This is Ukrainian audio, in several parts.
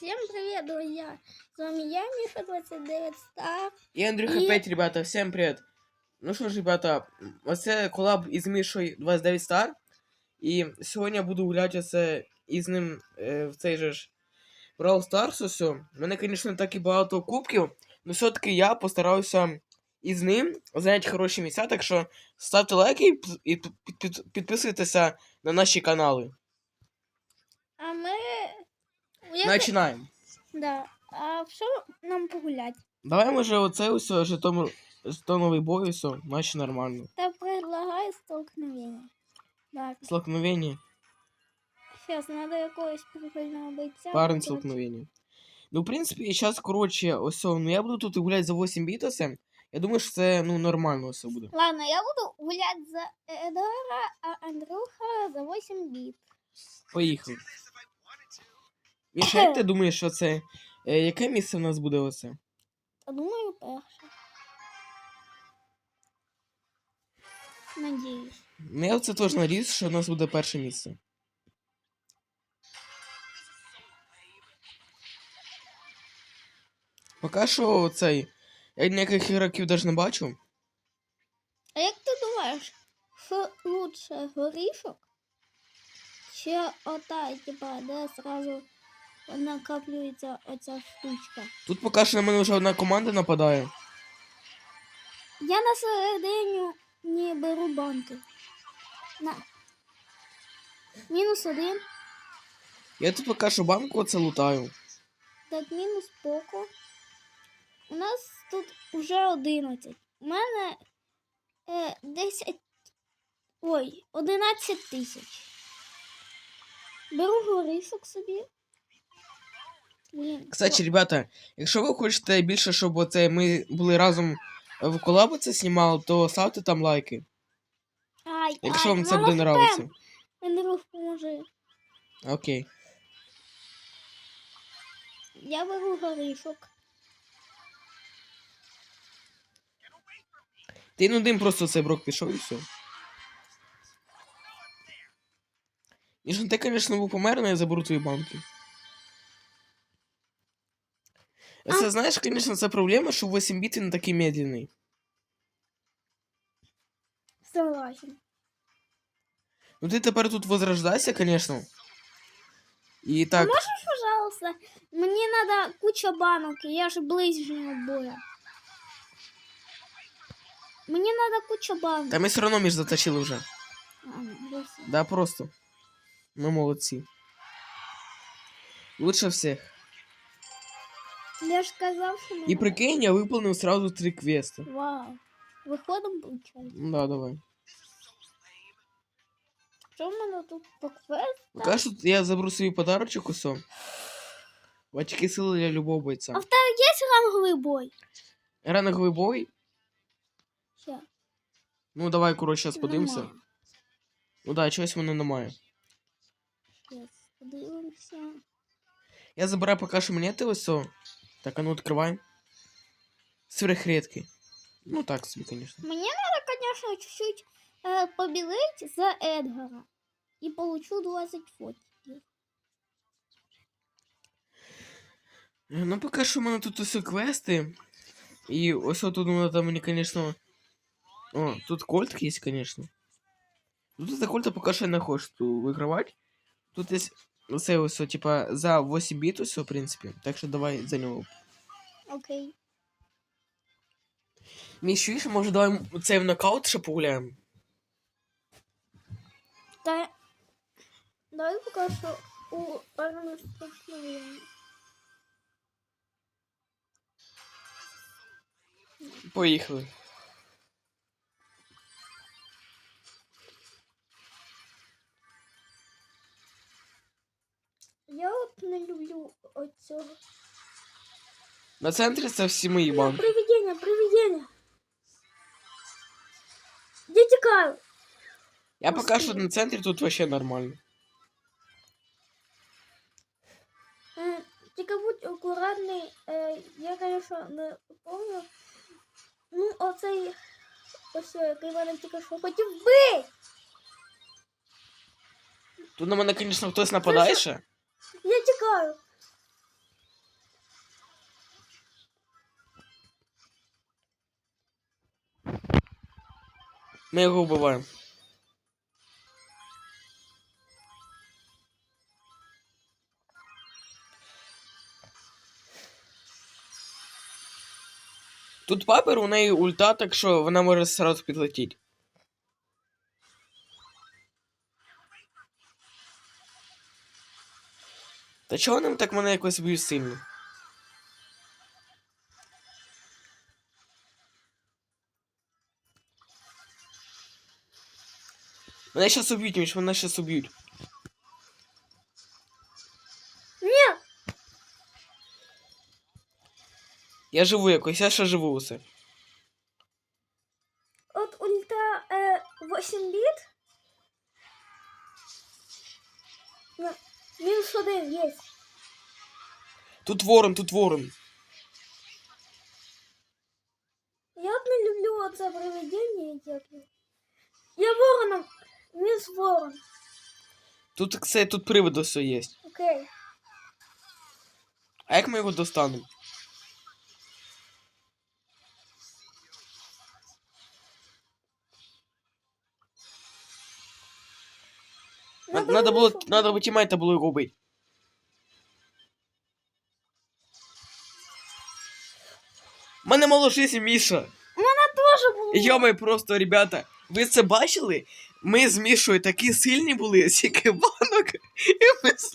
Всем привет, друзья! С вами я, Миша 29 Стар. І Андрюха І- 5, ребята, всем привет. Ну що ж, ребята, оце колаб із Мішою 29 Star. І сьогодні я буду гуляти оце із ним е, в цей же ж Brawl Stars усе. У мене, звісно, так і багато кубків, але все-таки я постараюся із ним зайняти хороші місця, так що ставте лайки і підписуйтеся на наші канали. А мы... Я... Починаємо. Да. А что нам погулять? Давай може оце усе жетон, жетоновий бой, усе, наче нормально. Я предлагаю столкновение. Так, Столкновення. сейчас надо якогось прикольного бойця. Парень вибрати. столкновения. Ну, в принципі, зараз, коротше, ось, ну я буду тут гуляти за 8 бітосом. Я думаю, що це ну, нормально все буде. Ладно, я буду гулять за Эдора, а Андрюха за 8 бит. Поїхали. Міша, як ти думаєш, що це? Е, яке місце в нас буде оце? Та думаю, перше. Надіюсь. Ну, я оце теж надіюсь, що в нас буде перше місце. Поки що цей. Я ніяких ігроків навіть не бачу. А як ти думаєш, що лучше горішок? Чи ота, типа, де зразу накаплюється оця штучка? Тут поки що на мене вже одна команда нападає. Я на середині не беру банки. На. Мінус один. Я тут поки що банку оце лутаю. Так, мінус поко. У нас тут вже 11. У мене е, 10. Ой, 11 тисяч. Беру горішок собі. Кстати, ребята, якщо ви хочете більше, щоб оце ми були разом в колабу це знімали, то ставте там лайки. Ай, Якщо ай, вам це буде спем. нравитися. Андрюх, поможи. Окей. Я беру горішок. Ти ну дим просто цей брок пішов і все. Ніж ти, звісно, був помер, але я заберу твої банки. Це, знаєш, звісно, це проблема, що 8 біт він такий медленний. Согласен. Ну ти тепер тут возрождайся, звісно. І так, Можеш, пожалуйста, мені надо куча банок, і я ж ближнього боя. Мені надо куча банок. та ми все одно між заточили вже. А, ну, вже все. Да, просто. Ми молодці. Лучше всіх. Я ж що І мене- прикинь, я виповнив сразу три квести. Вау. Виходом получається. Ну да, давай. Що в мене тут по квест? Поки що я заберу свій подарочок усьо. Очки сили для любого бойця. А в тебе є ранговий бой? Ранговий бой. Ще. Ну давай, коротше, зараз подивимося. Ну да, чогось воно немає. Щас подивимося. Я забираю поки що монети ось. о. Так, а ну відкривай. Сверхредкий. Ну так собі, звісно. Мне надо, конечно, чуть-чуть э, побелеть за Эдгара. И получу 20 фотиків. Ну, поки що в мене тут усе квести. І ось тут надо мені, звісно. О, тут кольт є, звісно. Ну, тут за кольта поки що я не хочу вигравати. Тут є оце ось, типа, за 8 біт усе, в принципі. Так що давай за нього. Окей. Мій чуєш, може давай цей в нокаут ще погуляємо? Та... Давай поки що у столкновення. Поїхали. не люблю оцього. На центрі це всі мої банки. Привидення, привидення. Я тікаю. Я поки що на центрі тут вообще нормально. Е, Тільки будь акуратний. Е, я, конечно, не помню. Ну, оцей ось, який мене тільки що хотів бити. Тут на мене, звісно, хтось нападає ще. Я тікаю. Ми його вбиваємо. Тут папер у неї ульта, так що вона може сразу підлетіти. Та чого нам так мене якось б'ють сильно? Мене щас уб'ють, Міш, мене щас уб'ють. Ні, Я живу якось, я ще живу усе. Тут ворон, тут ворон. Я от не люблю оце привидіння, як його. Я вороном. Мінус ворон. Тут це тут привид все є. Окей. А як ми його достанемо? Ну, Надо, надо було, добре, що- надо було тімейта було його Мене мало життя, Міша. Тоже було. Йомай просто, ребята, ви це бачили? Ми з Мішою такі сильні були, стільки банок, і ми с-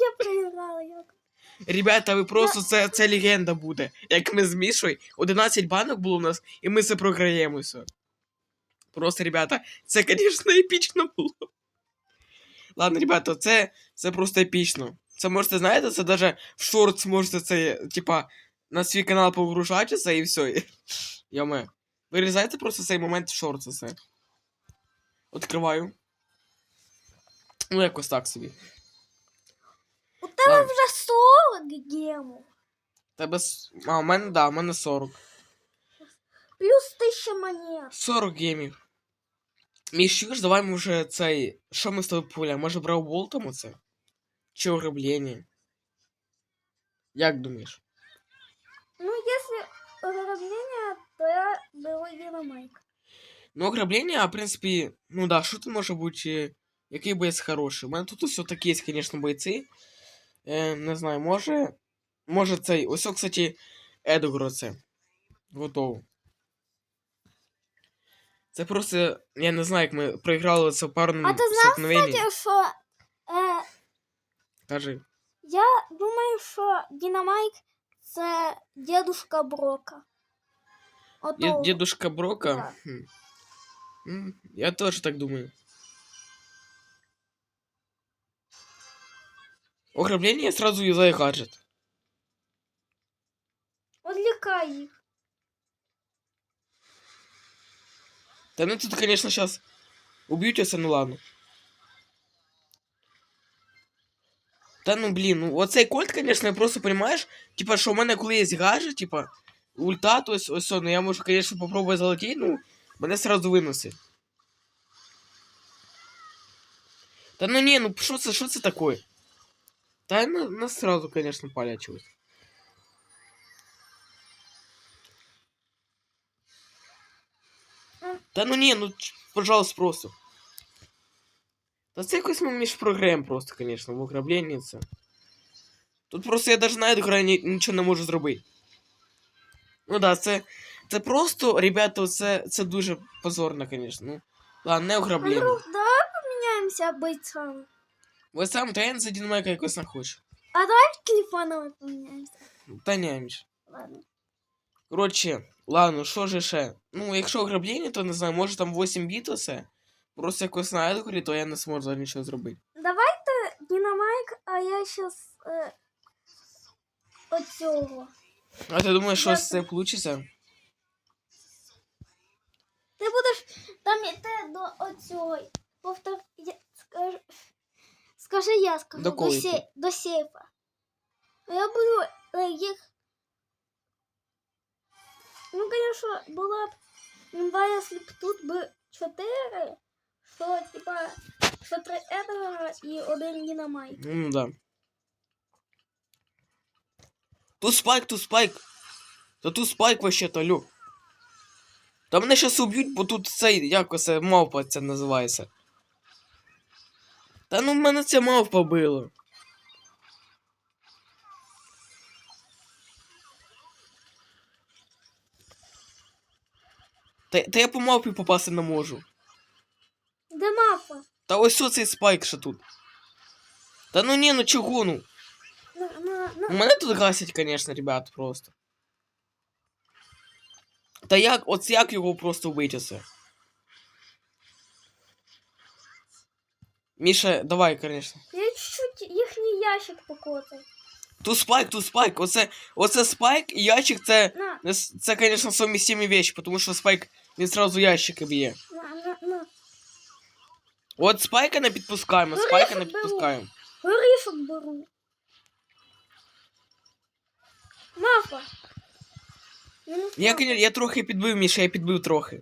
Я проіграла як. Ребята, ви просто це, це легенда буде. Як ми з Мішою, 11 банок було у нас, і ми це програємо все. Просто, ребята, це, звісно, епічно було. Ладно, ребята, це, це просто епічно. Це можете, знаєте, це даже в шортс можете це, типа, на свій канал погружати це і все. Йоме. Вирізайте просто цей момент в шортс це. Відкриваю. Ну, якось так собі. У тебе Ладно. вже 40 гемов. Тебе. с- А, у мене, да, у мене 40. Плюс 1000 монет. 40 геймів. Міщуш, давай ми вже цей. Що ми з тобою пуля? Може брауболтом оце? Чи ограблення? Як думаєш? Ну, если ограбление, то я беру динамайк. Ну, ограблення, а в принципі, ну да, що тут може бути. е, Який боєць хороший? У мене тут ось такі є, звісно, бойці. Е, не знаю, може. Може цей. Ось, кстати, Едгро це. Готово. Це просто. Я не знаю, як ми проіграли це в парному А ти знав, столкновенні. Кстати, що е, Кажи. я думаю, що динамайк це дедушка Брока. Ото. Дед- Дедушка Брока? Да. Хм. М, Я тоже так думаю. Ограбление сразу юзай гаджет. Відлікай їх. Да ну тут, конечно, сейчас убьют тебя, ну ладно. Та ну блін, ну оцей кольт, конечно, просто понимаешь, типа, що у мене коли є гаджет, типа, ульта, то есть, ось, ну я можу, конечно, попробувати залетіти, ну, мене сразу виносить. Та ну ні, ну що це, що це таке? Та на, нас сразу, конечно, палять чогось. Та ну ні, ну ч- пожалуйста, просто. Та це якось ми між програємо просто, конечно, в ограбленні це. Тут просто я даже на Едгара ні, нічого не можу зробити. Ну да, це. Це просто, ребята, це, це дуже позорно, конечно. Ну, ладно, не ограблення. Андрюх, давай поміняємося бойцами. Ви сам та я за Дінамайка якось не хочу. А давай телефонами поміняємося. Та ні, Міш. Ладно. Коротше, ладно, що ж ще? Ну, якщо ограблення, то не знаю, може там 8 біт усе. Просто якось на Едгарі, то я не зможу зараз нічого зробити. Давайте не на майк, а я щас е, оцього. А ти думаєш, що з це вийде? Ти будеш там йти до оцього. Повтор... Я... Скажи... Скажи, я скажу. До, до, сей... до сейфа. Я буду е, їх. Ну, конечно, була б. Ну, якщо б тут би 4, Что, типа, что три Эдвара и один Динамайк. Ммм, да. Тут спайк, тут спайк. Та тут спайк вообще то лю. Та мене щас уб'ють, бо тут цей якось мавпа це називається. Та ну мене це мавпа била. Та, та я по мавпі попасти не можу. Де мапа? Та ось оцей спайк ще тут. Та ну ні, ну чого ну? На, на, на. Мене тут гасять, конечно, ребят, просто. Та як, от як його просто вбити це? Міша, давай, конечно. Я чуть-чуть їхній ящик покоцав. Тут спайк, тут спайк. Оце, оце спайк і ящик це, На, не с- це, конечно, совмістимі вещи, тому що спайк він сразу ящики б'є. на, на, на. От спайка не підпускаємо, Ну, спайка не рисок беру. підпускаємо. Горішок беру. Мапа. Мінус Я, мапа. коня- я трохи підбив, Міша, я підбив трохи.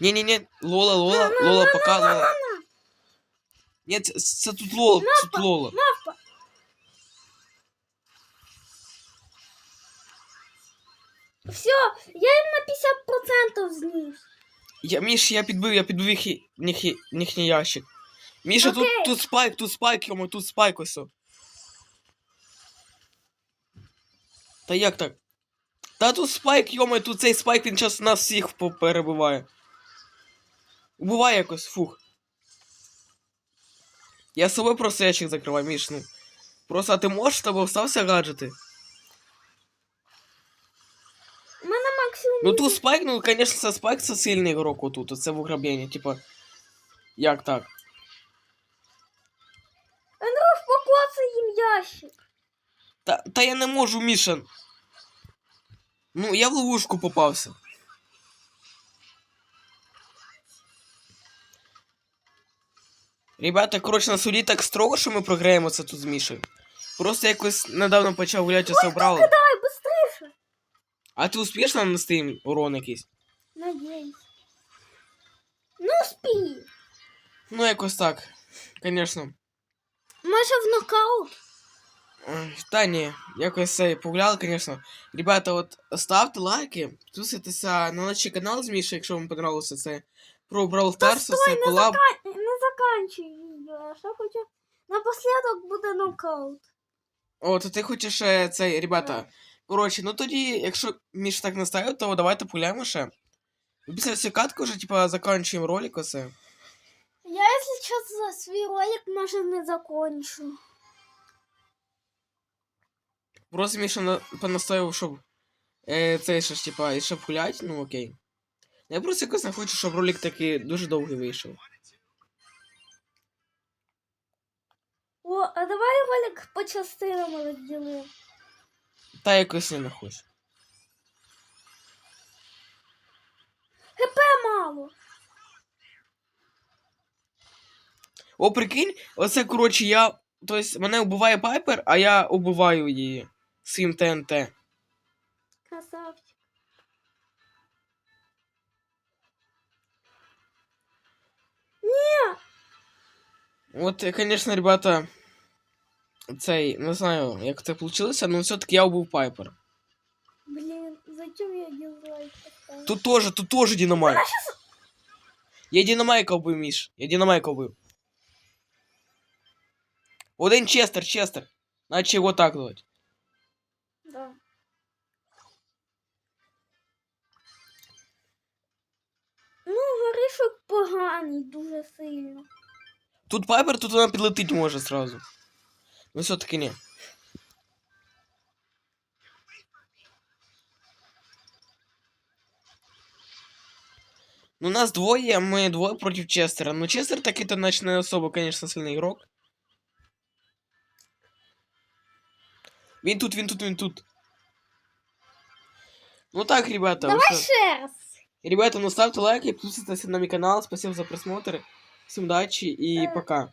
Ні-ні-ні, Лола, Лола, Лола, пока, Лола. Ні, це, це тут Лола, це тут Лола. Мапа. Все, я їм на 50% зніс. Я, Міш, я підбив, я підбив їх, їх, їхній ящик. Міша, тут, Окей. тут спайк, тут спайк, йому, тут спайк ось. Та як так? Та тут спайк, йому, тут цей спайк, він час нас всіх перебиває. Убиває якось, фух. Я собою просто ящик закриваю, Міш, ну. Просто, а ти можеш з тобою стався гаджети? У мене максимум. Ну тут спайк, ну, конечно, спайк це сильний ігрок отут, це в уграблення, типа. Як так? Андрюш, покоцай їм ящик. Та, та я не можу, Міша. Ну, я в ловушку попався. Ребята, коротше, на суді так строго, що ми програємо це тут з Мішею. Просто якось недавно почав гуляти це брало. А ти успішно нанести їм урон якийсь? Надіюсь. Ну, спій. Ну, якось так. Звісно. Може в нокаут? Та ні, якось це погуляли, звісно. Ребята, от ставте лайки, підписуйтеся на наш канал з Мішою, якщо вам понравилося це про Brawl Stars, це не колаб. Ка- Не заканчуй відео. Я ще хочу. Напослідок буде нокаут. О, то ти хочеш е, цей, ребята. Коротше, ну тоді, якщо Міш так наставив, то давайте погуляємо ще. Після всієї катки вже, типа, закінчуємо ролик оце. Я, якщо чесно, свій ролик може не закончу. Просто Міша на, понаставив, щоб е, цей ще ж, типа, і щоб гулять, ну окей. Я просто якось не хочу, щоб ролик такий дуже довгий вийшов. О, а давай ролик по частинам розділимо. Та якось не хочу. ХП мало. О, прикинь, оце, коротше, я. Тобто, мене вбиває Пайпер, а я убиваю її своїм ТНТ. Красавчик. От, звісно, ребята. Цей, не знаю, як це вийшло, але все-таки я убив Пайпер. Блин, зачем я дизлайк поставил? Тут тоже, тут тоже динамайк. Я динамайка вбив, Міш. Я динамайка вбив. Один Честер, Честер. Наче його так звати. Да. Ну, горішок поганий дуже сильно. Тут Пайпер, тут вона підлетить може сразу. Ну все-таки ні. Ну, нас двоє, ми двоє проти Честера. Ну, Честер такий-то наче не особо, конечно, сильний ігрок. Він тут, він тут, він тут. Ну так, ребята. Давай ось- ще раз. Ребята, ну ставьте лайки, подписывайтесь на мой канал. Спасибо за просмотр. Всем удачи и Э, пока.